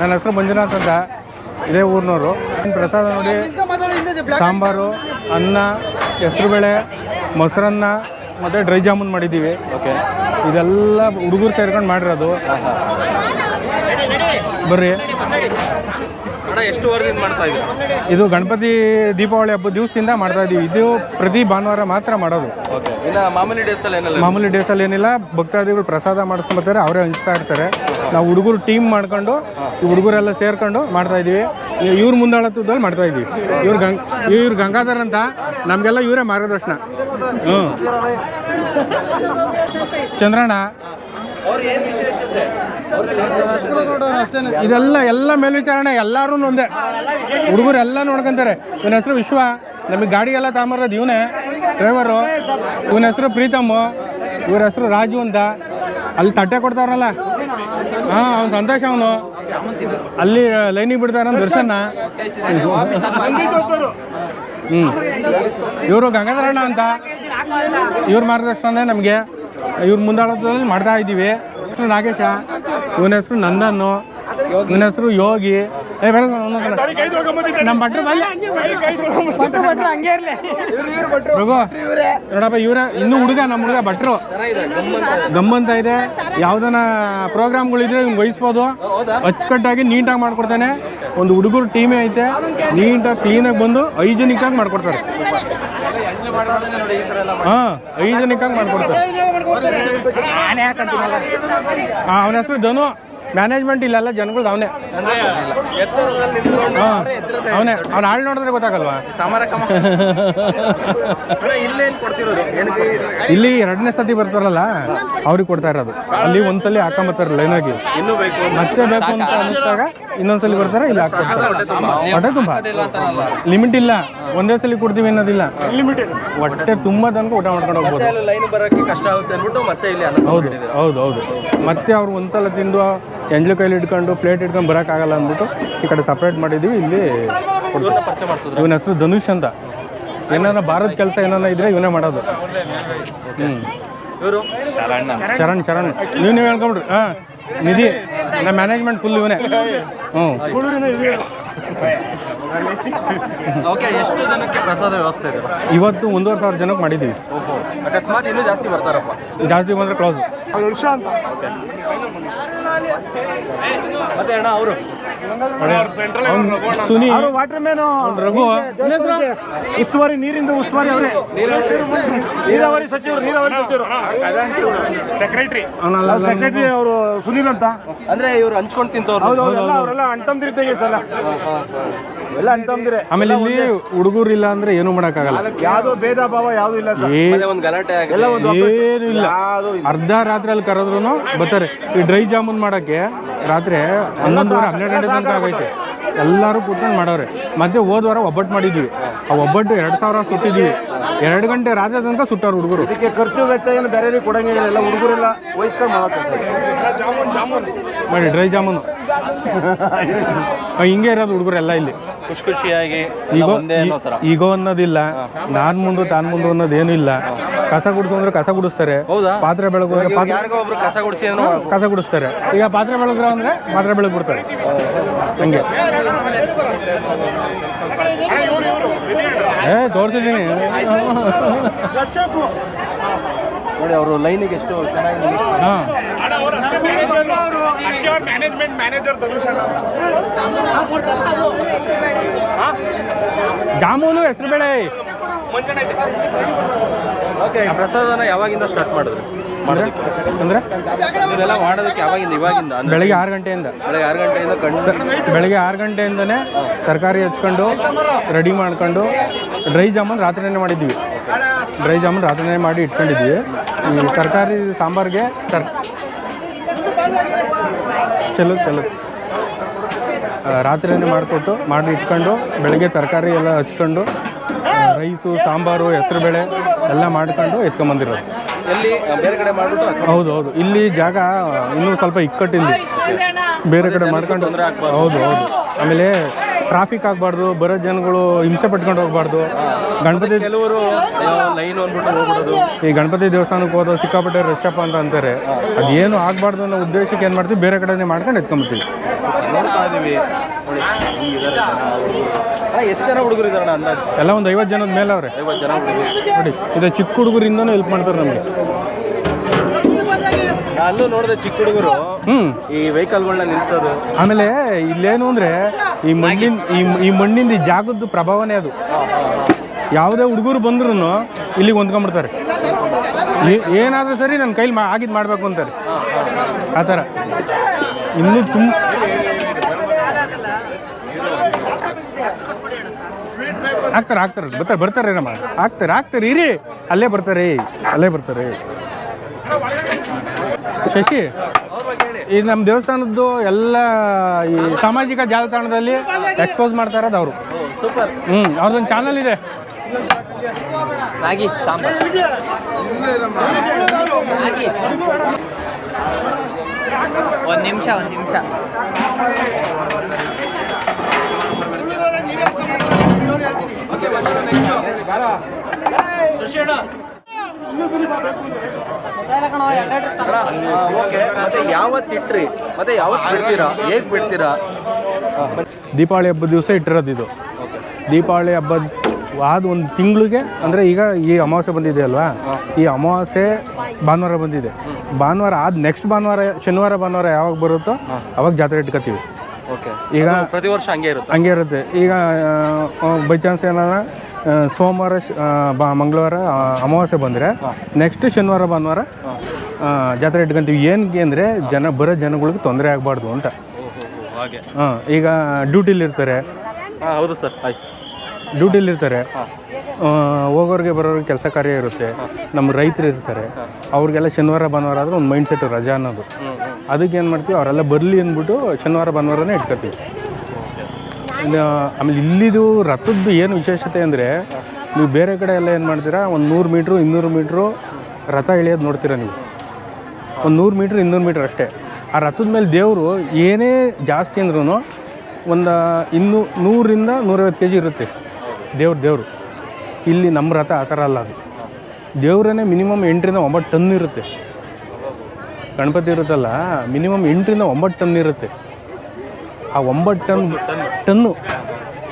ನನ್ನ ಹೆಸರು ಮಂಜುನಾಥ್ ಅಂತ. ಇದೇ ಊರಿನವರು. ಪ್ರಸಾದ ನೋಡಿ? ಸಾಂಬಾರು ಅನ್ನ ಹೆಸರುಬೇಳೆ ಮೊಸರನ್ನ ಮತ್ತು ಡ್ರೈ ಜಾಮೂನ್ ಮಾಡಿದ್ದೀವಿ. ಓಕೆ ಇದೆಲ್ಲ ಹುಡುಗರು ಸೇರ್ಕೊಂಡು ಮಾಡಿರೋದು. ಬರ್ರಿ. ಅಣ್ಣ ಎಷ್ಟು ವರ್ಷದಿಂದ ಮಾಡ್ತಾ ಇದ್ದೀರಾ? ಇದು ಗಣಪತಿ ದೀಪಾವಳಿ ಹಬ್ಬದ ದಿವಸದಿಂದ ಮಾಡ್ತಾ ಇದೀವಿ ಇದು ಪ್ರತಿ ಭಾನುವಾರ ಮಾತ್ರ ಮಾಡೋದು. ಓಕೆ. ಇನ್ನು ಮಾಮೂಲಿ ಡೇಸಲ್ಲಿ ಏನೆಲ್ಲ? ಮಾಮೂಲಿ ಡೇಸಲ್ಲಿ ಏನಿಲ್ಲ. ಭಕ್ತಾದಿಗಳು ಪ್ರಸಾದ ಮಾಡಿಸ್ಕೊಂಬರ್ತಾರೆ ಅವರೇ ಹಂಚ್ತಾ ಇರ್ತಾರೆ. ನಾವು ಹುಡುಗರು ಟೀಮ್ ಮಾಡ್ಕೊಂಡು ಈ ಹುಡುಗರೆಲ್ಲ ಸೇರ್ಕೊಂಡು ಮಾಡ್ತಾ ಇದೀವಿ ಇವ್ರ ಮುಂದಾಳತ್ವದಲ್ಲಿ ಮಾಡ್ತಾ ಇದೀವಿ ಇವ್ರ ಗಂಗ್ ಇವ್ರ ಗಂಗಾಧರ್ ಅಂತ ನಮಗೆಲ್ಲ ಇವರೇ ಮಾರ್ಗದರ್ಶನ. ಹ್ಞೂ ಚಂದ್ರಣ್ಣ. ಇದೆಲ್ಲ ಎಲ್ಲ ಮೇಲ್ವಿಚಾರಣೆ ಎಲ್ಲರೂ ಒಂದೇ. ಹುಡುಗರು ಎಲ್ಲ ನೋಡ್ಕೊಂತಾರೆ. ಇವನ ಹೆಸರು ವಿಶ್ವ, ನಮಗೆ ಗಾಡಿ ಎಲ್ಲ ತಗೊಂಬರೋದು ಇವನೇ ಡ್ರೈವರು ಇವನ ಹೆಸರು ಪ್ರೀತಮ್ಮು ಇವ್ರ ಹೆಸರು ರಾಜು ಅಂತ. ಅಲ್ಲಿ ತಟ್ಟೆ ಕೊಡ್ತಾರಲ್ಲ. ಹಾಂ, ಅವ್ನು ಸಂತೋಷ ಅವನು. ಅಲ್ಲಿ ಲೈನಿಗೆ ಬಿಡ್ತಾರ ದರ್ಶನ. ಹ್ಞೂ ಇವರು ಗಂಗಾಧರಣ್ಣ ಅಂತ. ಇವ್ರ ಮಾರ್ಗದರ್ಶನ ನಮಗೆ. ಇವ್ರ ಮುಂದಾಳದಲ್ಲಿ ಮಾಡ್ತಾ ಇದ್ದೀವಿ. ಹೆಸರು ನಾಗೇಶ. ಇವನ ಹೆಸರು ನಂದನ್ನು. ಇವನ ಹೆಸರು ಯೋಗಿ. ಏ ನಮ್ಮ ನೋಡಪ್ಪ, ಇವ್ರ, ಇನ್ನು ಹುಡುಗ ನಮ್ಮ ಹುಡುಗ ಭಟ್ರು. ಗಮ್ಮಂತ ಇದೆ. ಯಾವ್ದನ ಪ್ರೋಗ್ರಾಮ್ಗಳಿದ್ರೆ ಇವ್ನು ವಹಿಸ್ಬೋದು. ಅಚ್ಚುಕಟ್ಟಾಗಿ ನೀಟಾಗಿ ಮಾಡ್ಕೊಡ್ತಾನೆ. ಒಂದು ಹುಡುಗರು ಟೀಮೇ ಐತೆ. ನೀಟಾಗಿ ಕ್ಲೀನಾಗಿ ಬಂದು, ಹೈಜಿನಿಕ್ಕಾಗಿ ಮಾಡ್ಕೊಡ್ತಾರೆ. ಹಾಂ ಹೈಜಿನಿಕ್ಕಾಗಿ ಮಾಡ್ಕೊಡ್ತಾರೆ. ಹಾಂ ಅವನ ಹೆಸರು ಧನು. ಮ್ಯಾನೇಜ್ಮೆಂಟ್ ಇಲ್ಲಲ್ಲ ಜನಗಳು ಅವನೇ. ಅವನೇ. ಅವ್ನ ಹಾಳು ನೋಡಿದ್ರೆ ಗೊತ್ತಾಗಲ್ವಾ? ಇಲ್ಲಿ ಎರಡನೇ ಸತಿ ಬರ್ತಾರಲ್ಲ ಅವ್ರಿಗೆ ಕೊಡ್ತಾ ಇರೋದು. ಅಲ್ಲಿ ಒಂದ್ಸಲಿ ಹಾಕೊಂಬತ್ತಾರೆ ಲೈನಾಗಿ ಮತ್ತೆ ಬೇಕು ಅಂತ ಅನ್ನಿಸ್ದಾಗ ಇನ್ನೊಂದ್ಸಲಿ ಬರ್ತಾರೆ ಇಲ್ಲಿ ಹೊಟ್ಟೆ ತುಂಬ. ಲಿಮಿಟ್ ಇಲ್ಲ. ಒಂದೇ ಸಲ ಕೊಡ್ತೀವಿ ಅನ್ನೋದಿಲ್ಲ. ಹೊಟ್ಟೆ ತುಂಬ ತನಕ ಊಟ ಮಾಡ್ಕೊಂಡು ಹೋಗ್ಬೋದು. ಲೈನ್ ಹೌದು ಹೌದು ಹೌದು. ಮತ್ತೆ ಅವ್ರು ಒಂದ್ಸಲ ತಿಂದು ಎಂಜ್ಲು ಕೈಲಿ ಇಟ್ಕೊಂಡು ಪ್ಲೇಟ್ ಇಟ್ಕೊಂಡು ಬರೋಕ್ಕಾಗಲ್ಲ ಅಂದ್ಬಿಟ್ಟು ಈ ಕಡೆ ಸಪ್ರೇಟ್ ಮಾಡಿದ್ದೀವಿ ಇಲ್ಲಿ ಇವನ ಹೆಸರು ಧನುಷ್ ಅಂತ. ಏನಾರ ಭಾರತ್ ಕೆಲಸ ಏನಾರ ಇದ್ರೆ ಇವನೇ ಮಾಡೋದು. ಹ್ಞೂ ಇವರು? ಶರಣ್ ಶರಣ್. ನೀವು ನೀವು ಹೇಳ್ಕೊಂಬಿಡ್ರಿ. ಹಾಂ ನಿಧಿ ನಮ್ಮ ಮ್ಯಾನೇಜ್ಮೆಂಟ್ ಫುಲ್ ಇವನೇ. ಹ್ಞೂ ಓಕೆ ಎಷ್ಟು ಜನಕ್ಕೆ ಪ್ರಸಾದ ವ್ಯವಸ್ಥೆ ಇದೆ? ಇವತ್ತು ಒಂದೂವರೆ ಸಾವಿರ ಜನಕ್ಕೆ ಮಾಡಿದ್ದೀವಿ ಅಕಸ್ಮಾತ್ ಇನ್ನೂ ಜಾಸ್ತಿ ಬರ್ತಾರಪ್ಪ. ಜಾಸ್ತಿ ಬಂದರೆ ಕ್ಲೋಸ್ ಮತ್ತೆ ಅಣ್ಣ ಅವರು? ಸುನಿ. Water man Raghu. ಉಸ್ತುವಾರಿ ನೀರಿಂದ ಉಸ್ತುವಾರಿ ಅವರೇ. ನೀರಾವರಿ. ಸಚಿವರು ನೀರಾವರಿ ಸಚಿವರು. ಸೆಕ್ರೆಟರಿ ಸೆಕ್ರೆಟರಿ ಅವರು. ಸುನೀಲ್ ಅಂತ. ಅಂದ್ರೆ ಇವರು ಹಂಚ್ಕೊಂಡು ತಿಂತವ್ರು. ಅವರೆಲ್ಲ ಅಣ್ತಂದಿರ್ತೀವಿ ಸಲ. ಎಲ್ಲ ಆಮೇಲೆ ಇಲ್ಲಿ ಹುಡುಗರು ಇಲ್ಲ ಅಂದ್ರೆ ಏನು ಮಾಡೋಕ್ಕಾಗಲ್ಲ. ಯಾವ್ದು ಭೇದ ಭಾವ ಯಾವ್ದು ಇಲ್ಲ. ಏ- ಒಂದು ಗಲಾಟೆ ಆಗಿದೆ. ಎಲ್ಲ ಒಂದು ಏನು ಇಲ್ಲ. ಯಾವ್ದು ಇಲ್ಲ. ಅರ್ಧ ರಾತ್ರಿಯಲ್ಲಿ ಕರೆದ್ರು ಬರ್ತಾರೆ. ಈ ಡ್ರೈ ಜಾಮೂನ್ ಮಾಡಕ್ಕೆ ರಾತ್ರಿ ಹನ್ನೊಂದುವರೆ ಹನ್ನೆರಡು ಗಂಟೆ ತನಕ ಆಗೈತೆ. ಎಲ್ಲರೂ ಕೂತ್ಕೊಂಡು ಮಾಡವ್ರೆ. ಮತ್ತೆ ಹೋದ ವಾರ ಒಬ್ಬಟ್ಟು ಮಾಡಿದ್ವಿ. ಆ ಒಬ್ಬಟ್ಟು ಎರಡು ಸಾವಿರ ಸುಟ್ಟಿದ್ವಿ. ಎರಡು ಗಂಟೆ ರಾತ್ರಿ ತನಕ ಸುಟ್ಟಾರ ಹುಡುಗರು. ಇದಕ್ಕೆ ಖರ್ಚು ವೆಚ್ಚ ಏನು ಬೇರೆ ಕೊಡಂಗಿಲ್ಲ ಎಲ್ಲ ಹುಡುಗರೆಲ್ಲ ವಹಿಸ್ಕೊಂಡು ಮಾಡಕ್ಕೆ ಮಾಡಿ ಡ್ರೈ ಜಾಮೂನು. ಆ, ಹಿಂಗೆ ಇರೋದು ಹುಡುಗರೆಲ್ಲ ಇಲ್ಲಿ. ಖುಷಿ ಖುಷಿಯಾಗಿ ಈಗೋ ಈಗೋ ಅನ್ನೋದಿಲ್ಲ. ನಾನ್ ಮುಂದು ತಾನ್ ಮುಂದು ಅನ್ನೋದೇನು ಇಲ್ಲ. ಕಸ ಗುಡಿಸು ಅಂದ್ರೆ ಕಸ ಗುಡಿಸ್ತಾರೆ. ಪಾತ್ರೆ ಬೆಳಗು ಅಂದ್ರೆ ಪಾತ್ರೆ ಕಸ ಗುಡಿಸಿ ಕಸ ಗುಡಿಸ್ತಾರೆ. ಈಗ ಪಾತ್ರೆ ಬೆಳಗ್ರ ಅಂದ್ರೆ ಪಾತ್ರೆ ಬೆಳಗ್ ಬಿಡ್ತಾರೆ. ಹಂಗೆ. ಏ ತೋರ್ತಿದ್ದೀನಿ ನೋಡಿ ಅವರು ಲೈನಿಗೆ ಎಷ್ಟು ಚೆನ್ನಾಗಿ ನಿಲ್ಲಿಸ್ತಾರೆ. ಮ್ಯಾನೇಜರ್ ಜಾಮೂನು ಹೆಸರು ಬೇಳೆ ಓಕೆ ಪ್ರಸಾದನ ಯಾವಾಗಿಂದ ಸ್ಟಾರ್ಟ್ ಮಾಡಿದ್ರು? ಅಂದ್ರೆ? ಇದೆಲ್ಲ ಮಾಡೋದಕ್ಕೆ ಯಾವಾಗಿಂದ ಇವಾಗಿಂದ? ಬೆಳಗ್ಗೆ ಬೆಳಿಗ್ಗೆ ಆರು ಗಂಟೆಯಿಂದ. ಬೆಳಗ್ಗೆ ಆರು ಗಂಟೆಯಿಂದ ಕಂಡು ಬೆಳಗ್ಗೆ ಆರು ಗಂಟೆಯಿಂದನೇ ತರಕಾರಿ ಹಚ್ಕೊಂಡು ರೆಡಿ ಮಾಡ್ಕೊಂಡು ಡ್ರೈ ಜಾಮೂನ್ ರಾತ್ರಿನೇ ಮಾಡಿದ್ವಿ. ಡ್ರೈ ಜಾಮೂನ್ ರಾತ್ರಿನೇ ಮಾಡಿ ಇಟ್ಕೊಂಡಿದ್ವಿ. ಈ ತರಕಾರಿ ಸಾಂಬಾರಿಗೆ ತರ್ ಚಲೋ ಚಲೋ. ರಾತ್ರಿನೇ ಮಾಡಿಕೊಟ್ಟು ಮಾಡಿ ಇಟ್ಕೊಂಡು ಬೆಳಗ್ಗೆ ತರಕಾರಿ ಎಲ್ಲ ಹಚ್ಕೊಂಡು ರೈಸು ಸಾಂಬಾರು ಹೆಸರುಬೇಳೆ ಎಲ್ಲ ಮಾಡ್ಕೊಂಡು ಎತ್ಕೊಂಬಂದಿರೋದು. ಎಲ್ಲಿ ಬೇರೆ ಕಡೆ ಮಾಡ್ಬಿಟ್ಟು ಹೌದು ಹೌದು. ಇಲ್ಲಿ ಜಾಗ ಇನ್ನೂ ಸ್ವಲ್ಪ ಇಕ್ಕಟ್ಟಿಲ್ಲ. ಬೇರೆ ಕಡೆ ಮಾಡ್ಕೊಂಡು. ಹೌದು ಹೌದು. ಆಮೇಲೆ ಟ್ರಾಫಿಕ್ ಆಗಬಾರ್ದು ಬರೋ ಜನಗಳು ಹಿಂಸೆ ಪಟ್ಕೊಂಡು ಹೋಗ್ಬಾರ್ದು. ಗಣಪತಿ ಕೆಲವರು ಲೈನ್ ಅಂದ್ಬಿಟ್ಟು ಹೋಗ್ಬಿಡೋದು. ಈ ಗಣಪತಿ ದೇವಸ್ಥಾನಕ್ಕೆ ಹೋದೋ ಸಿಕ್ಕಾಪಟ್ಟೆ ರಶಪ್ಪ ಅಂತ ಅಂತಾರೆ. ಅದೇನು ಆಗಬಾರ್ದು ಅನ್ನೋ ಉದ್ದೇಶಕ್ಕೆ ಏನು ಮಾಡ್ತೀವಿ? ಬೇರೆ ಕಡೆನೇ ಮಾಡ್ಕೊಂಡು ಅಣ್ಣ ಎಷ್ಟು ಜನ ಹುಡುಗರು ಅಂದಾಜು? ಎಲ್ಲ ಒಂದು ಐವತ್ತು ಜನದ ಮೇಲೆ ಅವ್ರೆ. ಐವತ್ತು ಜನ ಹುಡುಗರು. ನೋಡಿ ಇದು ಚಿಕ್ಕ ಹುಡುಗರಿಂದನೂ ಹೆಲ್ಪ್ ಮಾಡ್ತಾರೆ ನಮಗೆ. ಅಲ್ಲೂ ನೋಡಿದೆ ಚಿಕ್ಕ ಹುಡುಗರು ಹ್ಞೂ ಈ ವೆಹಿಕಲ್ಗಳನ್ನ ನಿಲ್ಸೋದು. ಆಮೇಲೆ ಇಲ್ಲೇನು ಅಂದ್ರೆ ಈ ಮಣ್ಣಿನ ಈ ಈ ಮಣ್ಣಿಂದ ಈ ಜಾಗದ್ದು ಪ್ರಭಾವನೇ ಅದು. ಯಾವುದೇ ಹುಡುಗರು ಬಂದ್ರೂ ಇಲ್ಲಿಗೆ ಹೊಂದ್ಕೊಂಡ್ಬಿಡ್ತಾರೆ. ಏನಾದರೂ ಸರಿ ನನ್ನ ಕೈಲಿ ಮಾ ಆಗಿದ್ದು ಮಾಡಬೇಕು ಅಂತಾರೆ. ಆ ಥರ. ಇನ್ನೂ ತುಂಬ ಆಗ್ತಾರೆ ಆಗ್ತಾರೆ. ಬರ್ತಾರೆ ಬರ್ತಾರೆ ನಮ್ಮ ಆಗ್ತಾರೆ ಆಗ್ತಾರೆ. ಇರಿ. ಅಲ್ಲೇ ಬರ್ತಾರೆ ಅಲ್ಲೇ ಬರ್ತಾರೆ ಶಶಿ ಈ ನಮ್ಮ ದೇವಸ್ಥಾನದ್ದು ಎಲ್ಲ ಈ ಸಾಮಾಜಿಕ ಜಾಲತಾಣದಲ್ಲಿ ಎಕ್ಸ್ಪೋಸ್ ಮಾಡ್ತಾ ಇರೋದು ಅವರು. ಸೂಪರ್ ಹ್ಞೂ ಅವ್ರದ್ದೊಂದು ಚಾನಲ್ ಇದೆ. ಒಂದು ನಿಮಿಷ ಒಂದು ನಿಮಿಷ. ಓಕೆ ಮತ್ತೆ ಯಾವತ್ತು ಇಟ್ರಿ ಮತ್ತೆ ಯಾವತ್ತು ಬಿಡ್ತೀರಾ ಹೇಗ್ ಬಿಡ್ತೀರಾ ದೀಪಾವಳಿ ಹಬ್ಬದ ದಿವಸ ಇಟ್ಟಿರೋದು ಇದು. ದೀಪಾವಳಿ ಹಬ್ಬದ ಆದ ಒಂದು ತಿಂಗಳಿಗೆ ಅಂದರೆ ಈಗ ಈ ಅಮಾವಾಸ್ಯೆ ಬಂದಿದೆ ಅಲ್ವಾ? ಈ ಅಮಾವಾಸ್ಯೆ ಭಾನುವಾರ ಬಂದಿದೆ. ಭಾನುವಾರ ಆದ ನೆಕ್ಸ್ಟ್ ಭಾನುವಾರ ಶನಿವಾರ ಭಾನುವಾರ ಯಾವಾಗ ಬರುತ್ತೋ ಅವಾಗ ಜಾತ್ರೆ ಇಟ್ಕೋತೀವಿ. ಓಕೆ ಈಗ ಪ್ರತಿ ವರ್ಷ ಹಂಗೆ ಇರುತ್ತೆ. ಹಂಗೆ ಇರುತ್ತೆ. ಈಗ ಬೈ ಚಾನ್ಸ್ ಏನಾರ ಸೋಮವಾರ ಬಾ ಮಂಗಳವಾರ ಅಮಾವಾಸ್ಯೆ ಬಂದರೆ ನೆಕ್ಸ್ಟ್ ಶನಿವಾರ ಭಾನುವಾರ ಜಾತ್ರೆ ಇಟ್ಕೊಂತೀವಿ. ಏನಕ್ಕೆ ಅಂದರೆ ಜನ ಬರೋ ಜನಗಳಿಗೆ ತೊಂದರೆ ಆಗಬಾರ್ದು ಅಂತ. ಹಾಂ ಈಗ ಡ್ಯೂಟಿಲಿ ಇರ್ತಾರೆ. ಹೌದು ಸರ್ ಆಯ್ತು. ಡ್ಯೂಟಿಲಿ ಇರ್ತಾರೆ. ಆ, ಹೋಗೋರಿಗೆ ಬರೋರಿಗೆ ಕೆಲಸ ಕಾರ್ಯ ಇರುತ್ತೆ. ನಮ್ಮ ರೈತರು ಇರ್ತಾರೆ. ಅವ್ರಿಗೆಲ್ಲ ಶನಿವಾರ ಭಾನುವಾರ ಆದರೆ ಒಂದು ಮೈಂಡ್ ಸೆಟ್ ರಜಾ ಅನ್ನೋದು. ಅದಕ್ಕೆ ಏನು ಮಾಡ್ತೀವಿ ಅವರೆಲ್ಲ ಬರಲಿ ಅಂದ್ಬಿಟ್ಟು ಶನಿವಾರ ಭಾನುವಾರನೇ ಇಟ್ಕೊತೀವಿ. ಆಮೇಲೆ ಇಲ್ಲಿದು ರಥದ್ದು ಏನು ವಿಶೇಷತೆ ಅಂದರೆ ನೀವು ಬೇರೆ ಕಡೆ ಎಲ್ಲ ಏನು ಮಾಡ್ತೀರಾ? ಒಂದು ನೂರು ಮೀಟ್ರು, ಇನ್ನೂರು ಮೀಟ್ರು ರಥ ಇಳಿಯೋದು ನೋಡ್ತೀರಾ ನೀವು? ಒಂದು ನೂರು ಮೀಟ್ರ್, ಇನ್ನೂರು ಮೀಟ್ರ್ ಅಷ್ಟೇ. ಆ ರಥದ ಮೇಲೆ ದೇವರು ಏನೇ ಜಾಸ್ತಿ ಅಂದ್ರೂ ಒಂದು ಇನ್ನೂ ನೂರಿಂದ ನೂರೈವತ್ತು ಕೆ ಜಿ ಇರುತ್ತೆ. ದೇವ್ರ ದೇವರು. ಇಲ್ಲಿ ನಮ್ಮ ರಥ ಆ ಥರ ಅಲ್ಲ ಅದು. ದೇವ್ರೇ ಮಿನಿಮಮ್ ಎಂಟರಿಂದ ಒಂಬತ್ತು ಟನ್ ಇರುತ್ತೆ. ಗಣಪತಿ ಇರುತ್ತಲ್ಲ, ಮಿನಿಮಮ್ ಎಂಟರಿಂದ ಒಂಬತ್ತು ಟನ್ ಇರುತ್ತೆ. ಆ ಒಂಬತ್ತು ಟನ್ ಟನ್ನು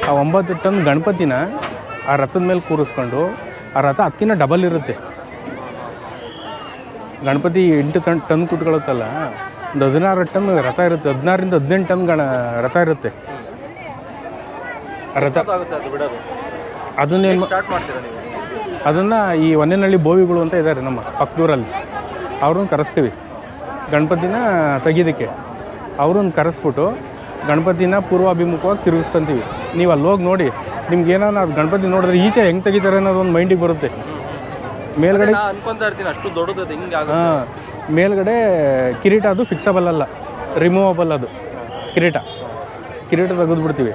ಆ ಒಂಬತ್ತು ಟನ್ ಗಣಪತಿನ ಆ ರಥದ ಮೇಲೆ ಕೂರಿಸ್ಕೊಂಡು ಆ ರಥ ಅದಕ್ಕಿಂತ ಡಬಲ್ ಇರುತ್ತೆ. ಗಣಪತಿ ಎಂಟು ಟನ್ ಟನ್ ಕೂತ್ಕೊಳ್ಳುತ್ತಲ್ಲ ಒಂದು ಹದಿನಾರು ಟನ್ ರಥ ಇರುತ್ತೆ ಹದಿನಾರರಿಂದ ಹದಿನೆಂಟು ಟನ್ ಗಣ ರಥ ಇರುತ್ತೆ. ರಥ ಅದನ್ನೇನು ಅದನ್ನು ಈ ಒನ್ನೆನಹಳ್ಳಿ ಬೋವಿಗಳು ಅಂತ ಇದ್ದಾರೆ ನಮ್ಮ ಪಕ್ಕದೂರಲ್ಲಿ ಅವ್ರನ್ನ ಕರೆಸ್ತೀವಿ. ಗಣಪತಿನ ತೆಗೀದಕ್ಕೆ ಅವ್ರನ್ನ ಕರೆಸ್ಬಿಟ್ಟು ಗಣಪತಿನ ಪೂರ್ವಾಭಿಮುಖವಾಗಿ ತಿರುಗಿಸ್ಕೊಂತೀವಿ. ನೀವು ಅಲ್ಲಿ ಹೋಗಿ ನೋಡಿ ನಿಮ್ಗೆ ಏನಾನ ಅದು ಗಣಪತಿ ನೋಡಿದ್ರೆ ಈಚೆ ಹೆಂಗೆ ತೆಗಿತಾರೆ ಅನ್ನೋದು ಒಂದು ಮೈಂಡಿಗೆ ಬರುತ್ತೆ. ಮೇಲ್ಗಡೆ ಅನ್ಕೊಂತಾ ಇರ್ತೀನಿ ಅಷ್ಟು ದೊಡ್ಡದು ಹಿಂಗೆ ಹಾಂ ಮೇಲ್ಗಡೆ ಕಿರೀಟ ಅದು ಫಿಕ್ಸಬಲ್ ಅಲ್ಲ ರಿಮೂವಬಲ್ ಅದು ಕಿರೀಟ. ಕಿರೀಟ ತೆಗೆದುಬಿಡ್ತೀವಿ.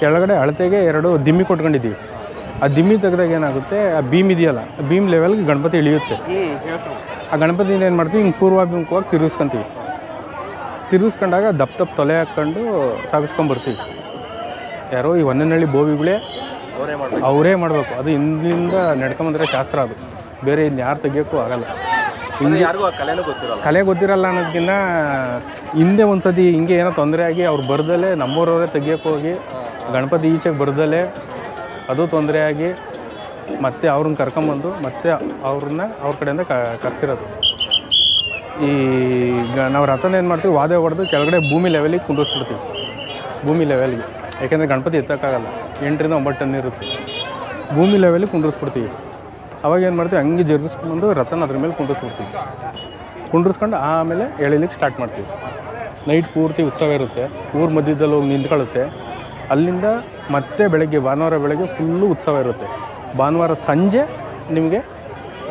ಕೆಳಗಡೆ ಅಳತೆಗೆ ಎರಡು ದಿಮ್ಮಿ ಕೊಟ್ಕೊಂಡಿದ್ದೀವಿ. ಆ ದಿಮ್ಮಿ ತೆಗೆದಾಗ ಏನಾಗುತ್ತೆ ಆ ಭೀಮ್ ಇದೆಯಲ್ಲ ಆ ಬೀಮ್ ಲೆವೆಲ್ಗೆ ಗಣಪತಿ ಇಳಿಯುತ್ತೆ. ಆ ಗಣಪತಿಯಿಂದ ಏನು ಮಾಡ್ತೀವಿ ಹಿಂಗೆ ಪೂರ್ವಾಭಿಮುಖವಾಗಿ ತಿರುಗಿಸ್ಕೊಂತೀವಿ. ತಿರುಗಿಸ್ಕೊಂಡಾಗ ದಪ್ಪ ದಪ್ಪ ತೊಲೆ ಹಾಕ್ಕೊಂಡು ಸಾಗಿಸ್ಕೊಂಬರ್ತೀವಿ ಯಾರೋ ಈ ಒಂದನಹಳ್ಳಿ ಬೋವಿಗಳೇ ಅವರೇ ಮಾಡ್ಬೇಕು. ಅವರೇ ಮಾಡಬೇಕು. ಅದು ಹಿಂದಿನಿಂದ ನಡ್ಕೊಂಬಂದ್ರೆ ಶಾಸ್ತ್ರ ಅದು. ಬೇರೆ ಇನ್ನು ಯಾರು ತೆಗಿಯೋಕ್ಕೂ ಆಗಲ್ಲ. ಯಾರಿಗೂ ಕಲೆನೂ ಗೊತ್ತಿರಲ್ಲ. ಕಲೆ ಗೊತ್ತಿರಲ್ಲ ಅನ್ನೋದಕ್ಕಿಂತ ಹಿಂದೆ ಒಂದು ಸತಿ ಹಿಂಗೆ ಏನೋ ತೊಂದರೆ ಆಗಿ ಅವ್ರು ಬರ್ದಲೇ ನಮ್ಮೂರವರೇ ತೆಗಿಯೋಕೆ ಹೋಗಿ ಗಣಪತಿ ಈಚೆಗೆ ಬರ್ದಲೇ ಅದು ತೊಂದರೆ ಆಗಿ ಮತ್ತೆ ಅವ್ರನ್ನ ಕರ್ಕೊಂಬಂದು ಮತ್ತೆ ಅವ್ರನ್ನ ಅವ್ರ ಕಡೆಯಿಂದ ಕರ್ಸಿರೋದು. ಈ ಈಗ ನಾವು ರಥನ ಏನು ಮಾಡ್ತೀವಿ ವಾದೆ ಹೊಡೆದು ಕೆಳಗಡೆ ಭೂಮಿ ಲೆವೆಲಿಗೆ ಕುಂದಿಸ್ಬಿಡ್ತೀವಿ ಭೂಮಿ ಲೆವೆಲ್ಗೆ ಯಾಕೆಂದರೆ ಗಣಪತಿ ಎತ್ತಕ್ಕಾಗಲ್ಲ. ಎಂಟರಿಂದ ಒಂಬತ್ತು ಟನ್ ಇರುತ್ತೆ. ಭೂಮಿ ಲೆವೆಲಿಗೆ ಕುಂದಿಸ್ಬಿಡ್ತೀವಿ ಅವಾಗ ಏನು ಮಾಡ್ತೀವಿ, ಹಂಗೆ ಜರುಗಿಸ್ಕೊಂಡು ರಥನ ಅದ್ರ ಮೇಲೆ ಕುಂದಿಸ್ಬಿಡ್ತೀವಿ ಕುಂಡ್ರಿಸ್ಕೊಂಡು ಆಮೇಲೆ ಎಳಿಲಿಕ್ಕೆ ಸ್ಟಾರ್ಟ್ ಮಾಡ್ತೀವಿ. ನೈಟ್ ಪೂರ್ತಿ ಉತ್ಸವ ಇರುತ್ತೆ. ಊರ ಮಧ್ಯದಲ್ಲಿ ಹೋಗಿ ನಿಂತ್ಕೊಳ್ಳುತ್ತೆ. ಅಲ್ಲಿಂದ ಮತ್ತೆ ಬೆಳಗ್ಗೆ, ಭಾನುವಾರ ಬೆಳಗ್ಗೆ ಫುಲ್ಲು ಉತ್ಸವ ಇರುತ್ತೆ. ಭಾನುವಾರ ಸಂಜೆ ನಿಮಗೆ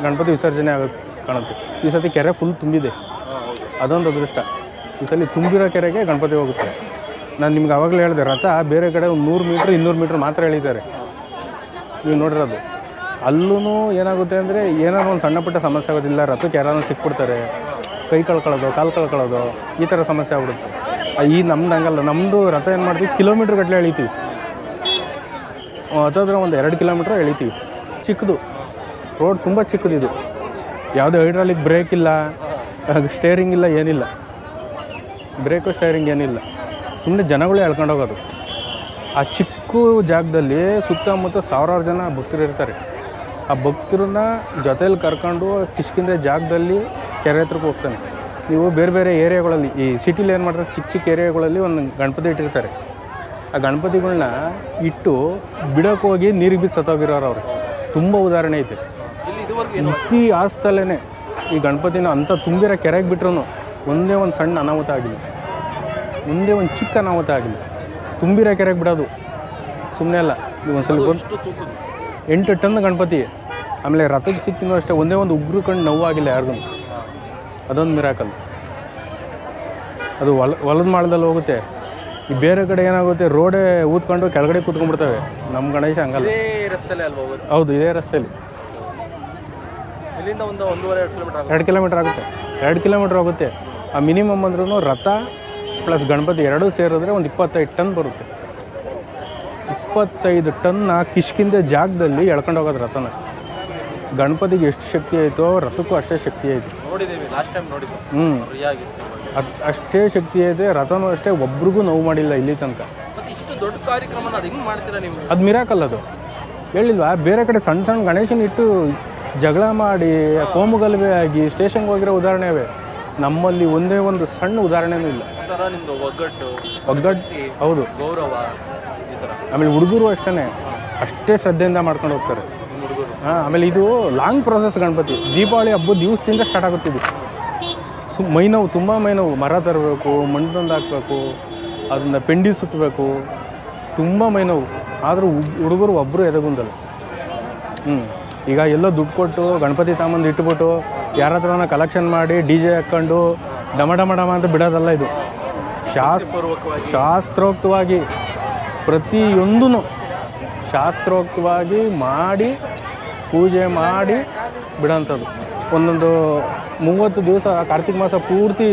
ಗಣಪತಿ ವಿಸರ್ಜನೆ ಆಗೋಕ್ಕೆ ಕಾಣುತ್ತೆ. ಈ ಸತಿ ಕೆರೆ ಫುಲ್ ತುಂಬಿದೆ. ಅದೊಂದು ಅದೃಷ್ಟ. ಈ ಸಲ ತುಂಬಿರೋ ಕೆರೆಗೆ ಗಣಪತಿ ಹೋಗುತ್ತೆ. ನಾನು ನಿಮ್ಗೆ ಆವಾಗಲೇ ಹೇಳಿದೆ, ರಥ ಬೇರೆ ಕಡೆ ಒಂದು ನೂರು ಮೀಟ್ರ್, ಇನ್ನೂರು ಮೀಟ್ರ್ ಮಾತ್ರ ಎಳಿತಾರೆ. ನೀವು ನೋಡಿರೋದು. ಅಲ್ಲೂ ಏನಾಗುತ್ತೆ ಅಂದರೆ ಏನಾದ್ರು ಒಂದು ಸಣ್ಣ ಪುಟ್ಟ ಸಮಸ್ಯೆ ಆಗೋದಿಲ್ಲ ರಥಕ್ಕೆ ಯಾರಾದ್ರು ಸಿಕ್ಬಿಡ್ತಾರೆ. ಕೈ ಕಳ್ಕೊಳ್ಳೋದು, ಕಾಲು ಕಳ್ಕೊಳ್ಳೋದು, ಈ ಥರ ಸಮಸ್ಯೆ ಆಗ್ಬಿಡುತ್ತೆ. ಈ ನಮ್ದು ಹಂಗಲ್ಲ. ನಮ್ಮದು ರಥ ಏನು ಮಾಡ್ತೀವಿ, ಕಿಲೋಮೀಟ್ರ್ ಗಟ್ಟಲೆ ಎಳಿತೀವಿ. ಹತ್ತತ್ರ ಒಂದು ಎರಡು ಕಿಲೋಮೀಟ್ರ್ ಎಳಿತೀವಿ. ಚಿಕ್ಕದು. ರೋಡ್ ತುಂಬ ಚಿಕ್ಕದು ಇದು ಯಾವುದೇ ಹೈಡ್ರಾಲಿಕ್ ಬ್ರೇಕ್ ಇಲ್ಲ ಸ್ಟೇರಿಂಗ್ ಇಲ್ಲ, ಏನಿಲ್ಲ. ಬ್ರೇಕು ಸ್ಟೇರಿಂಗ್ ಏನಿಲ್ಲ. ಸುಮ್ಮನೆ ಜನಗಳೇ ಹೋಗೋದು. ಆ ಚಿಕ್ಕ ಜಾಗದಲ್ಲಿ ಸುತ್ತಮುತ್ತ ಸಾವಿರಾರು ಜನ ಭಕ್ತರು ಇರ್ತಾರೆ. ಆ ಭಕ್ತರನ್ನ ಜೊತೇಲಿ ಕರ್ಕೊಂಡು ಕಿಷ್ಕಿಂದೆ ಜಾಗದಲ್ಲಿ ಕೆರೆ ಹತ್ರಕ್ಕೆ ಹೋಗ್ತಾನೆ. ನೀವು ಬೇರೆ ಬೇರೆ ಏರಿಯಾಗಳಲ್ಲಿ, ಈ ಸಿಟಿಲಿ ಏನು ಮಾಡ್ತಾರೆ ಚಿಕ್ಕ ಚಿಕ್ಕ ಏರಿಯಾಗಳಲ್ಲಿ ಒಂದು ಗಣಪತಿ ಇಟ್ಟಿರ್ತಾರೆ. ಆ ಗಣಪತಿಗಳನ್ನ ಇಟ್ಟು ಬಿಡೋಕೆ ಹೋಗಿ ನೀರಿಗೆ ಬಿದ್ದು ಸತ್ತೋಗಿರೋರು ಅವ್ರು. ತುಂಬ ಉದಾಹರಣೆ ಐತೆ. ಇಲ್ಲಿ ಇದುವರೆಗೂ ಇತ್ತಿ ಆಸ್ತಲೇ ಈ ಗಣಪತಿನ ಅಂತ ತುಂಬಿರೋ ಕೆರೆಗೆ ಬಿಟ್ರು ಒಂದೇ ಒಂದು ಸಣ್ಣ ಅನಾಹುತ ಆಗಿಲ್ಲ. ಒಂದೇ ಒಂದು ಚಿಕ್ಕ ಅನಾಹುತ ಆಗಿಲ್ಲ. ತುಂಬಿರೋ ಕೆರೆಗೆ ಬಿಡೋದು. ಸುಮ್ಮನೆ ಅಲ್ಲ ಒಂದು ಒಂದ್ಸಲ ಸ್ವಲ್ಪ ಎಂಟು ಟನ್ ಗಣಪತಿ. ಆಮೇಲೆ ರಥಕ್ಕೆ ಸಿಕ್ಕಿನೂ ಅಷ್ಟೇ ಒಂದೇ ಒಂದು ಉಗ್ರು ಕಂಡು ನೋವಾಗಿಲ್ಲ ಯಾರಿಗೂ ಅದೊಂದು ಮಿರಾಕಲ್ ಅದು ಹೊಲ ಹೊಲದ ಮಾಳದಲ್ಲಿ ಹೋಗುತ್ತೆ. ಈ ಬೇರೆ ಕಡೆ ಏನಾಗುತ್ತೆ ರೋಡೇ ಊದ್ಕೊಂಡು ಕೆಳಗಡೆ ಕೂತ್ಕೊಂಡ್ಬಿಡ್ತವೆ. ನಮ್ಮ ಗಣೇಶ ಹಂಗಲ್ಲ. ಹೌದು ಇದೇ ರಸ್ತೆಯಲ್ಲಿ ಇಲ್ಲಿಂದ ಒಂದು ಒಂದೂವರೆ ಎರಡು ಕಿಲೋಮೀಟರ್ ಆಗುತ್ತೆ. ಎರಡು ಕಿಲೋಮೀಟ್ರ್ ಆಗುತ್ತೆ. ಎರಡು ಕಿಲೋಮೀಟ್ರ್ ಹೋಗುತ್ತೆ. ಆ ಮಿನಿಮಮ್ ಅಂದ್ರೂ ರಥ ಪ್ಲಸ್ ಗಣಪತಿ ಎರಡೂ ಸೇರಿದ್ರೆ ಒಂದು ಇಪ್ಪತ್ತೈದು ಟನ್ ಬರುತ್ತೆ. ಇಪ್ಪತ್ತೈದು ಟನ್ನ ಕಿಷ್ಕಿಂದ ಜಾಗದಲ್ಲಿ ಎಳ್ಕೊಂಡು ಹೋಗೋದು ರಥನ. ಗಣಪತಿಗೆ ಎಷ್ಟು ಶಕ್ತಿ ಆಯಿತೋ ರಥಕ್ಕೂ ಅಷ್ಟೇ ಶಕ್ತಿ ಆಯಿತು. ನೋಡಿದ್ದೀವಿ ಲಾಸ್ಟ್ ಟೈಮ್ ನೋಡಿದ್ದು. ಹ್ಞೂ ಅದು ಅಷ್ಟೇ ಶಕ್ತಿ ಐತೆ ರಥನೂ ಅಷ್ಟೇ ಒಬ್ರಿಗೂ ನೋವು ಮಾಡಿಲ್ಲ ಇಲ್ಲಿ ತನಕ. ಇಷ್ಟು ದೊಡ್ಡ ಕಾರ್ಯಕ್ರಮ ಅದು ಮಿರಾಕಲ್ಲ ಮಾಡ್ತೀರಾ ನೀವು? ಅದು ಮಿರಾಕಲ್ ಅದು. ಹೇಳಿಲ್ವಾ? ಬೇರೆ ಕಡೆ ಸಣ್ಣ ಸಣ್ಣ ಗಣೇಶನ ಇಟ್ಟು ಜಗಳ ಮಾಡಿ ಕೋಮುಗಲಭೆ ಆಗಿ ಸ್ಟೇಷನ್ಗೆ ಹೋಗಿರೋ ಉದಾಹರಣೆ ಅವೇ ನಮ್ಮಲ್ಲಿ ಒಂದೇ ಒಂದು ಸಣ್ಣ ಉದಾಹರಣೆನೂ ಇಲ್ಲ. ಒಂಥರ ಒಗ್ಗಟ್ಟು ಒಗ್ಗಟ್ಟು ಹೌದು. ಗೌರವ ಈ ಥರ. ಆಮೇಲೆ ಹುಡುಗರು ಅಷ್ಟೇ ಅಷ್ಟೇ ಶ್ರದ್ಧೆಯಿಂದ ಮಾಡ್ಕೊಂಡು ಹೋಗ್ತಾರೆ. ಹಾಂ ಆಮೇಲೆ ಇದು ಲಾಂಗ್ ಪ್ರೊಸೆಸ್ ಗಣಪತಿ. ದೀಪಾವಳಿ ಹಬ್ಬದ ದಿವಸದಿಂದ ಸ್ಟಾರ್ಟ್ ಆಗುತ್ತಿದ್ದು ಸು ಮೈ ನೋವು ತುಂಬ ಮೈ ನೋವು ಮರ ತರಬೇಕು ಮಣ್ಣು ತಂದು ಹಾಕಬೇಕು ಅದನ್ನು ಪೆಂಡಿ ಸುತ್ತಬೇಕು ತುಂಬ ಮೈ ನೋವು ಆದರೂ ಹುಡುಗರು ಒಬ್ಬರು ಎದಗುಂದಲ್ಲ ಹ್ಞೂ ಈಗ ಎಲ್ಲೋ ದುಡ್ಡು ಕೊಟ್ಟು ಗಣಪತಿ ತಾಮಂದು ಇಟ್ಬಿಟ್ಟು ಯಾರ ಕಲೆಕ್ಷನ್ ಮಾಡಿ ಡಿ ಜೆ ಹಾಕ್ಕೊಂಡು ಡಮ ಡಮ ಡಮ ಅಂತ ಬಿಡೋದಲ್ಲ ಇದು. ಶಾಸ್ತ್ರ ಶಾಸ್ತ್ರೋಕ್ತವಾಗಿ ಪ್ರತಿಯೊಂದೂ ಶಾಸ್ತ್ರೋಕ್ತವಾಗಿ ಮಾಡಿ ಪೂಜೆ ಮಾಡಿ ಬಿಡೋಂಥದ್ದು. ಒಂದೊಂದು ಮೂವತ್ತು ದಿವಸ ಕಾರ್ತಿಕ ಮಾಸ ಪೂರ್ತಿ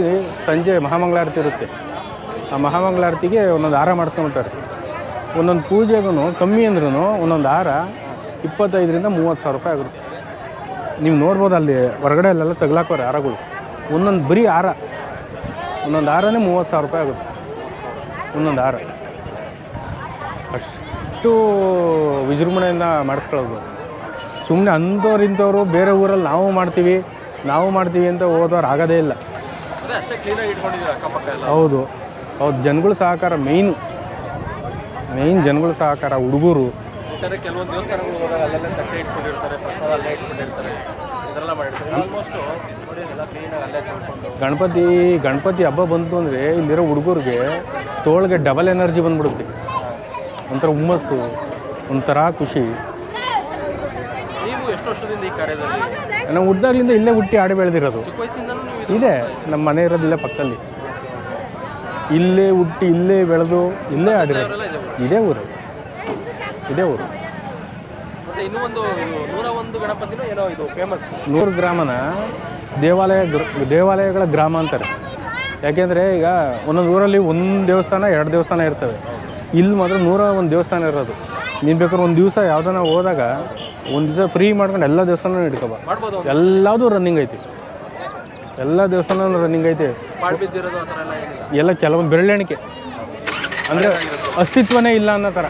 ಸಂಜೆ ಮಹಾಮಂಗಳಾರತಿ ಇರುತ್ತೆ. ಆ ಮಹಾಮಂಗಳಾರತಿಗೆ ಒಂದೊಂದು ಹಾರ ಮಾಡಿಸ್ಕೊಂಬಿಡ್ತಾರೆ ಒಂದೊಂದು ಪೂಜೆಗೂ ಕಮ್ಮಿ ಅಂದ್ರೂ ಒಂದೊಂದು ಹಾರ ಇಪ್ಪತ್ತೈದರಿಂದ ಮೂವತ್ತು ಸಾವಿರ ರೂಪಾಯಿ ಆಗುತ್ತೆ. ನೀವು ನೋಡ್ಬೋದು ಅಲ್ಲಿ ಹೊರಗಡೆ ಅಲ್ಲೆಲ್ಲ ತಗ್ಲಾಕೋರೆ ಹಾರಗಳು. ಒಂದೊಂದು ಬರೀ ಹಾರ. ಒಂದೊಂದು ಹಾರನೇ ಮೂವತ್ತು ಸಾವಿರ ರೂಪಾಯಿ ಆಗುತ್ತೆ. ಒಂದೊಂದು ಹಾರ. ಅಷ್ಟು ವಿಜೃಂಭಣೆಯಿಂದ ಮಾಡಿಸ್ಕೊಳ್ಳೋದು. ಸುಮ್ಮನೆ ಅಂಥವ್ರು ಇಂಥವ್ರು ಬೇರೆ ಊರಲ್ಲಿ ನಾವು ಮಾಡ್ತೀವಿ ನಾವು ಮಾಡ್ತೀವಿ ಅಂತ ಹೋದವ್ರು ಆಗೋದೇ ಇಲ್ಲ. ಹೌದು. ಹೌದು ಜನಗಳ ಸಹಕಾರ ಮೇಯ್ನು ಮೇಯ್ನ್ ಜನಗಳ ಸಹಕಾರ ಹುಡುಗರು. ಬೇಕಾದ್ರೆ ಕೆಲವೊಂದು ದೇವಸ್ಥಾನಗಳು ಹೋದಾಗ ಅಲ್ಲೆಲ್ಲ ತಟ್ಟೆ ಇಟ್ಕೊಂಡಿರ್ತಾರೆ ಪ್ರಸಾದ ಅಲ್ಲೇ ಇಟ್ಕೊಂಡಿರ್ತಾರೆ ಇದೆಲ್ಲ ಮಾಡಿರ್ತಾರೆ. ಆಲ್ಮೋಸ್ಟ್ ನೋಡಿ ಎಲ್ಲ ಕ್ಲೀನಾಗಿ ಅಲ್ಲೇ ತೊಳ್ಕೊಂಡು ಗಣಪತಿ ಗಣಪತಿ ಹಬ್ಬ ಬಂತು ಅಂದರೆ ಇಲ್ಲಿರೋ ಹುಡುಗರಿಗೆ ತೋಳಿಗೆ ಡಬಲ್ ಎನರ್ಜಿ ಬಂದ್ಬಿಡುತ್ತೆ. ಒಂಥರ ಹುಮ್ಮಸ್ಸು ಒಂಥರ ಖುಷಿ. ನೀವು ಎಷ್ಟು ವರ್ಷದಿಂದ ಈ ಕಾರ್ಯದಲ್ಲಿ ನಾವು ಹುಡ್ದಾಗ್ಲಿಂದ ಇಲ್ಲೇ ಹುಟ್ಟಿ ಆಡಿ ಬೆಳೆದಿರೋದು. ಇದು ನಮ್ಮ ಮನೆ ಇರೋದು ಇಲ್ಲೇ ಪಕ್ಕದಲ್ಲಿ. ಇಲ್ಲೇ ಹುಟ್ಟಿ ಇಲ್ಲೇ ಬೆಳೆದು ಇಲ್ಲೇ ಆಡಿರೋದು. ಇದೇ ಊರು. ಇದೇ ಊರು ಇನ್ನೂ ಒಂದು ನೂರ ಒಂದು ಗಣಪತಿನೂ ಏನೋ ಇದು ಫೇಮಸ್ ನೂರು ಗ್ರಾಮನ ದೇವಾಲಯ ದೇವಾಲಯಗಳ ಗ್ರಾಮ ಅಂತಾರೆ. ಯಾಕೆಂದರೆ ಈಗ ಒಂದೊಂದು ಊರಲ್ಲಿ ಒಂದು ದೇವಸ್ಥಾನ ಎರಡು ದೇವಸ್ಥಾನ ಇರ್ತವೆ. ಇಲ್ಲಿ ಮಾತ್ರ ನೂರ ಒಂದು ದೇವಸ್ಥಾನ ಇರೋದು. ನೀನು ಬೇಕಾದ್ರೆ ಒಂದು ದಿವಸ ಯಾವ್ದಾನ ಹೋದಾಗ ಒಂದು ದಿವಸ ಫ್ರೀ ಮಾಡ್ಕೊಂಡು ಎಲ್ಲ ದೇವಸ್ಥಾನ ಹಿಡ್ಕೊಬ. ಎಲ್ಲದು ಎಲ್ಲದೂ ರನ್ನಿಂಗ್ ಐತಿ. ಎಲ್ಲ ದೇವಸ್ಥಾನ ರನ್ನಿಂಗ್ ಐತಿ. ಎಲ್ಲ ಕೆಲವೊಂದು ಬೆರಳೆಣಿಕೆ ಅಂದರೆ ಅಸ್ತಿತ್ವನೇ ಇಲ್ಲ ಅನ್ನೋ ಥರ.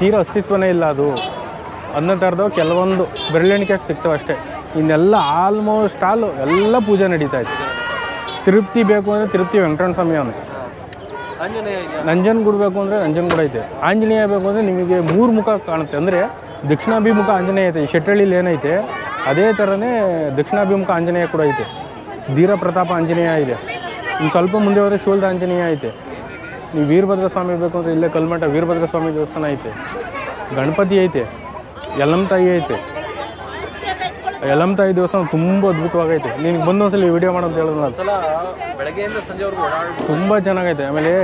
ತೀರಾ ಅಸ್ತಿತ್ವನೇ ಇಲ್ಲ ಅದು. ಅನ್ನೋ ಥರದ ಕೆಲವೊಂದು ಬೆರಳೆಣಿಕೆ ಸಿಗ್ತವೆ ಅಷ್ಟೇ. ಇನ್ನೆಲ್ಲ ಆಲ್ಮೋಸ್ಟ್ ಆಲ್ ಎಲ್ಲ ಪೂಜೆ ನಡೀತಾ ಇತ್ತು ತಿರುಪ್ತಿ ಬೇಕು ಅಂದರೆ ತಿರುಪ್ತಿ ವೆಂಕಟರಮಣ ಸ್ವಾಮಿ ಅವನು ನಂಜನಗೂಡು ಬೇಕು ಅಂದರೆ ನಂಜನಗೂಡು ಐತೆ. ಆಂಜನೇಯ ಬೇಕು ಅಂದರೆ ನಿಮಗೆ ಮೂರು ಮುಖ ಕಾಣುತ್ತೆ. ಅಂದರೆ ದಕ್ಷಿಣಾಭಿಮುಖ ಆಂಜನೇಯ ಐತೆ. ಶೆಟ್ಟಳ್ಳಿಲಿ ಏನೈತೆ? ಅದೇ ಥರನೇ ದಕ್ಷಿಣಾಭಿಮುಖ ಆಂಜನೇಯ ಕೂಡ ಐತೆ. ಧೀರ ಪ್ರತಾಪ ಆಂಜನೇಯ ಇದೆ. ಇನ್ನು ಸ್ವಲ್ಪ ಮುಂದೆ ಹೋದರೆ ಶೂಲ್ದ ಆಂಜನೇಯ ಐತೆ. ನೀವು ವೀರಭದ್ರ ಸ್ವಾಮಿ ಬೇಕು ಅಂದರೆ ಇಲ್ಲೇ ಕಲ್ಮಠ ವೀರಭದ್ರ ಸ್ವಾಮಿ ದೇವಸ್ಥಾನ ಐತೆ. ಗಣಪತಿ ಐತೆ. ಯಲ್ಲಮ್ಮ ತಾಯಿ ಐತೆ. ಯಲ್ಲಮ್ಮ ತಾಯಿ ದೇವಸ್ಥಾನ ತುಂಬ ಅದ್ಭುತವಾಗೈತೆ. ನಿನಗೆ ಬಂದು ಒಂದ್ಸಲ ವಿಡಿಯೋ ಮಾಡೋದು ಹೇಳಿದ್ನಲ್ಲ ನಾನು ಬೆಳಗ್ಗೆಯಿಂದ ಸಂಜೆವರೆಗೂ ತುಂಬ ಚೆನ್ನಾಗೈತೆ. ಆಮೇಲೆ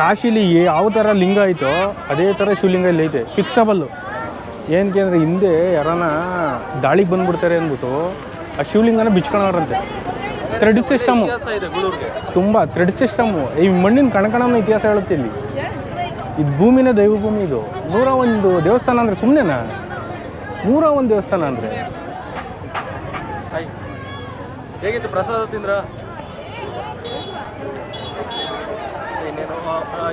ಕಾಶಿಲಿ ಯಾವ ಥರ ಲಿಂಗ ಐತೋ ಅದೇ ಥರ ಶಿವಲಿಂಗ ಇಲ್ಲಿ ಐತೆ. ಫಿಕ್ಸಬಲ್ಲು ಏನಕ್ಕೆ ಅಂದರೆ ಹಿಂದೆ ಯಾರನ್ನ ದಾಳಿಗೆ ಬಂದ್ಬಿಡ್ತಾರೆ ಅಂದ್ಬಿಟ್ಟು ಆ ಶಿವಲಿಂಗನ ಬಿಚ್ಕೊಳೋರಂತೆ. ಥ್ರೆಡ್ ಸಿಸ್ಟಮು ತುಂಬ ಥ್ರೆಡ್ ಸಿಸ್ಟಮು ಈ ಮಣ್ಣಿನ ಕಣಕಣನ ಇತಿಹಾಸ ಹೇಳುತ್ತೆ ಇಲ್ಲಿ. ಇದು ಭೂಮಿನ ದೈವಭೂಮಿ ಇದು. ನೂರ ಒಂದು ದೇವಸ್ಥಾನ ಅಂದರೆ ಸುಮ್ಮನೆನಾ ನೂರ ಒಂದು ದೇವಸ್ಥಾನ ಅಂದರೆ. ಹೇಗಿತ್ತು ಪ್ರಸಾದ ತಿಂದ್ರ?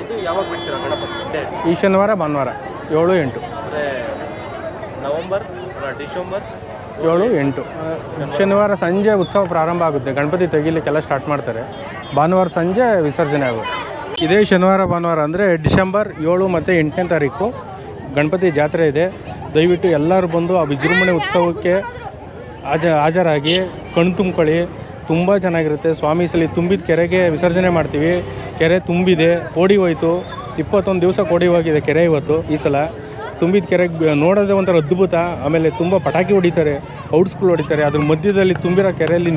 ಇದು ಯಾವಾಗ ಬಿಡ್ತೀರಾ ಗಣಪತಿ ಈ ಶನಿವಾರ ಭಾನುವಾರ. ಏಳು ಎಂಟು. ನವಂಬರ್ ಡಿಸೆಂಬರ್ ಏಳು, ಎಂಟು. ಶನಿವಾರ ಸಂಜೆ ಉತ್ಸವ ಪ್ರಾರಂಭ ಆಗುತ್ತೆ. ಗಣಪತಿ ತೆಗಿಲಿಕ್ಕೆಲ್ಲ ಸ್ಟಾರ್ಟ್ ಮಾಡ್ತಾರೆ. ಭಾನುವಾರ ಸಂಜೆ ವಿಸರ್ಜನೆ ಆಗುತ್ತೆ. ಇದೇ ಶನಿವಾರ, ಭಾನುವಾರ ಅಂದರೆ ಡಿಸೆಂಬರ್ ಏಳು ಮತ್ತು ಎಂಟನೇ ತಾರೀಕು ಗಣಪತಿ ಜಾತ್ರೆ ಇದೆ. ದಯವಿಟ್ಟು ಎಲ್ಲರೂ ಬಂದು ಆ ವಿಜೃಂಭಣೆ ಉತ್ಸವಕ್ಕೆ ಹಾಜ, ಹಾಜರಾಗಿ ಕಣ್ ತುಂಬ್ಕೊಳ್ಳಿ. ತುಂಬ ಚೆನ್ನಾಗಿರುತ್ತೆ. ಸ್ವಾಮಿ ಸಲಿ ತುಂಬಿದ ಕೆರೆಗೆ ವಿಸರ್ಜನೆ ಮಾಡ್ತೀವಿ. ಕೆರೆ ತುಂಬಿದೆ. ಕೋಡಿ ಹೋಯಿತು. ಇಪ್ಪತ್ತೊಂದು ದಿವಸ ಕೋಡಿ ಹೋಗಿದೆ ಕೆರೆ ಇವತ್ತು ಈ ಸಲ. ತುಂಬಿದ ಕೆರೆ ನೋಡೋದೇ ಒಂಥರ ಅದ್ಭುತ. ಆಮೇಲೆ ತುಂಬ ಪಟಾಕಿ ಹೊಡಿತಾರೆ ಔಟ್ಸ್ಗಳು ಹೊಡಿತಾರೆ. ಅದ್ರ ಮಧ್ಯದಲ್ಲಿ ತುಂಬಿರೋ ಕೆರೆಯಲ್ಲಿ